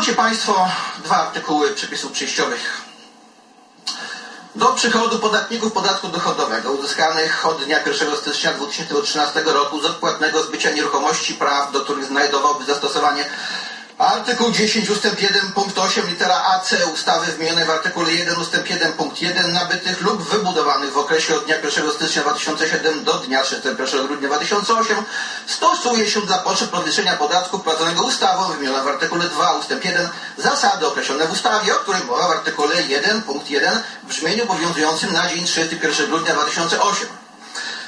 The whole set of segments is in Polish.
Pozwólcie Państwo dwa artykuły przepisów przejściowych. Do przychodu podatników podatku dochodowego uzyskanych od dnia 1 stycznia 2013 roku z odpłatnego zbycia nieruchomości praw, do których znajdowałby zastosowanie artykuł 10 ust. 1 punkt 8 litera AC ustawy wymienionej w artykule 1 ust. 1 punkt 1 nabytych lub wybudowanych w okresie od dnia 1 stycznia 2007 do dnia 31 grudnia 2008 stosuje się dla potrzeb rozliczenia podatku wprowadzonego ustawą wymienioną w artykule 2 ust. 1 zasady określone w ustawie, o której mowa w artykule 1 punkt 1 w brzmieniu obowiązującym na dzień 31 grudnia 2008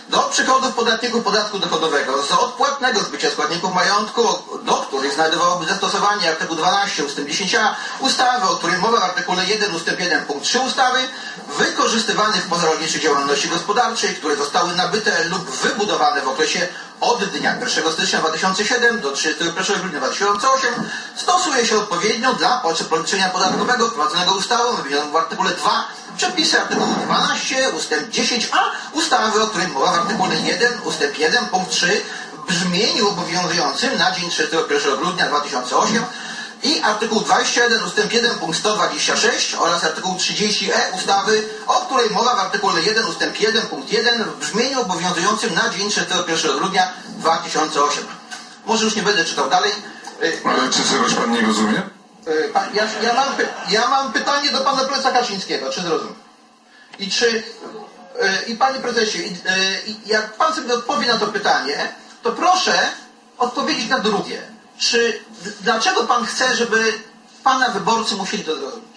do przychodów podatników podatku dochodowego z odpłatnego zbycia składników majątku, do których znajdowałoby zastosowanie artykuł 12 ust. 10a ustawy, o której mowa w artykule 1 ust. 1 punkt 3 ustawy, wykorzystywanych w pozarolniczej działalności gospodarczej, które zostały nabyte lub wybudowane w okresie od dnia 1 stycznia 2007 do 31 grudnia 2008 stosuje się odpowiednio dla potrzeb rozliczenia podatkowego wprowadzonego ustawą wymienioną w artykule 2 przepisy artykułu 12 ustęp 10a ustawy, o której mowa w artykule 1 ustęp 1 punkt 3 w brzmieniu obowiązującym na dzień 31 grudnia 2008 i artykuł 21 ustęp 1 punkt 126 oraz artykuł 30e ustawy, o której mowa w artykule 1 ustęp 1 punkt 1 w brzmieniu obowiązującym na dzień 31 grudnia 2008. Może już nie będę czytał dalej. Y, Ale czy czegoś pan nie rozumie? y, pan- Ja, ja, mam, ja mam pytanie do pana prezesa Kaczyńskiego, czy zrozum? I czy, y, i panie prezesie, y, jak pan sobie odpowie na to pytanie, to proszę odpowiedzieć na drugie. Czy, dlaczego pan chce, żeby pana wyborcy musieli to zrozumieć?